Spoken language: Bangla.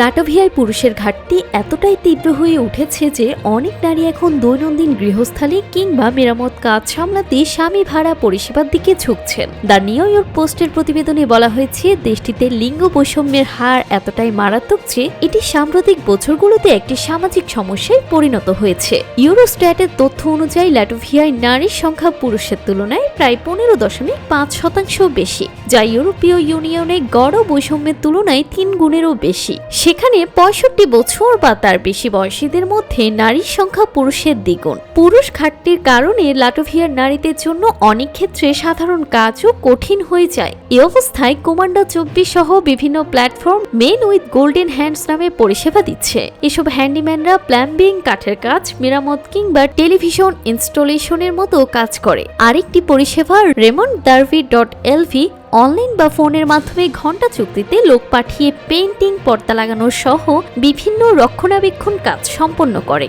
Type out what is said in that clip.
লাটোভিয়ায় পুরুষের ঘাটতি এতটাই তীব্র হয়ে উঠেছে যে অনেক নারী এখন দৈনন্দিন গৃহস্থালী কিংবা মেরামত কাজ সামলাতে স্বামী ভাড়া পরিষেবার দিকে ঝুঁকছেন। দ্য নিউ ইয়র্ক পোস্টের প্রতিবেদনে বলা হয়েছে, দেশটিতে লিঙ্গ বৈষম্যের হার এতটাই মারাত্মক যে এটি সাম্প্রতিক বছরগুলোতে একটি সামাজিক সমস্যায় পরিণত হয়েছে। ইউরোস্ট্যাটের তথ্য অনুযায়ী ল্যাটোভিয়ায় নারীর সংখ্যা পুরুষের তুলনায় প্রায় পনেরো দশমিক পাঁচ শতাংশ বেশি, যা ইউরোপীয় ইউনিয়নে গড় বৈষম্যের তুলনায় তিন গুণেরও বেশি। সেখানে পঁয়ষট্টি বছর বা তার বেশি বয়সীদের মধ্যে নারীর সংখ্যা পুরুষের দ্বিগুণ। পুরুষ ঘাটতির কারণে লাটোভিয়ার নারীদের জন্য অনেক ক্ষেত্রে সাধারণ কাজও কঠিন হয়ে যায়। এ অবস্থায় কোমান্ডা চব্বিশ সহ বিভিন্ন platform men with golden hands নামে পরিষেবা দিচ্ছে। এসব হ্যান্ডিম্যানরা প্ল্যাম্বিং, কাঠের কাজ, মেরামত কিংবা টেলিভিশন ইনস্টলেশনের মতো কাজ করে। আরেকটি পরিষেবা রেমন্ড দার্ভি ডট এলভি অনলাইন বা ফোনের মাধ্যমে ঘণ্টা চুক্তিতে লোক পাঠিয়ে পেন্টিং পর্দা লাগানো সহ বিভিন্ন রক্ষণাবেক্ষণ কাজ সম্পন্ন করে।